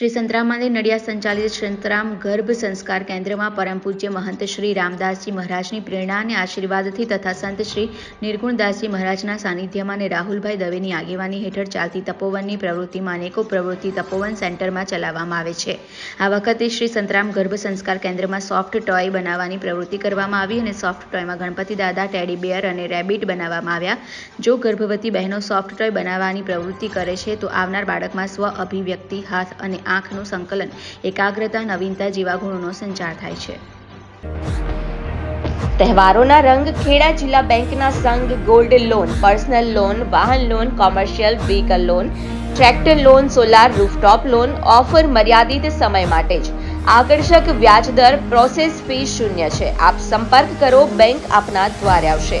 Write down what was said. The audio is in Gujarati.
શ્રી સંતરામ મંદિર નડિયાદ સંચાલિત સંતરામ ગર્ભ સંસ્કાર કેન્દ્રમાં પરમ પૂજ્ય મહંત શ્રી રામદાસજી મહારાજની પ્રેરણા અને આશીર્વાદથી તથા સંત શ્રી નિર્ગુણદાસજી મહારાજના સાનિધ્યમાં અને રાહુલભાઈ દવેની આગેવાની હેઠળ ચાલતી તપોવનની પ્રવૃત્તિમાં અનેકો પ્રવૃત્તિ તપોવન સેન્ટરમાં ચલાવવામાં આવે છે. આ વખતે શ્રી સંતરામ ગર્ભ સંસ્કાર કેન્દ્રમાં સોફ્ટ ટોય બનાવવાની પ્રવૃત્તિ કરવામાં આવી અને સોફ્ટ ટોયમાં ગણપતિ દાદા, ટેડી બિયર અને રેબિટ બનાવવામાં આવ્યા. જો ગર્ભવતી બહેનો સોફ્ટ ટોય બનાવવાની પ્રવૃત્તિ કરે છે, તો આવનાર બાળકમાં સ્વ અભિવ્યક્તિ, હાથ અને આંખનું સંકલન, એકાગ્રતા, નવીનતા જેવા ગુણોનો સંચાર થાય છે. તહેવારોના રંગ, ખેડા જિલ્લા બેંકના સંઘ, ગોલ્ડ લોન, પર્સનલ લોન, વાહન loan, commercial vehicle loan, tractor loan, solar rooftop loan, offer મર્યાદિત સમય માટે જ. આકર્ષક વ્યાજદર પ્રોસેસ ફી શૂન્ય છે. આપ સંપર્ક કરો, બેંક આપના દ્વારે આવશે.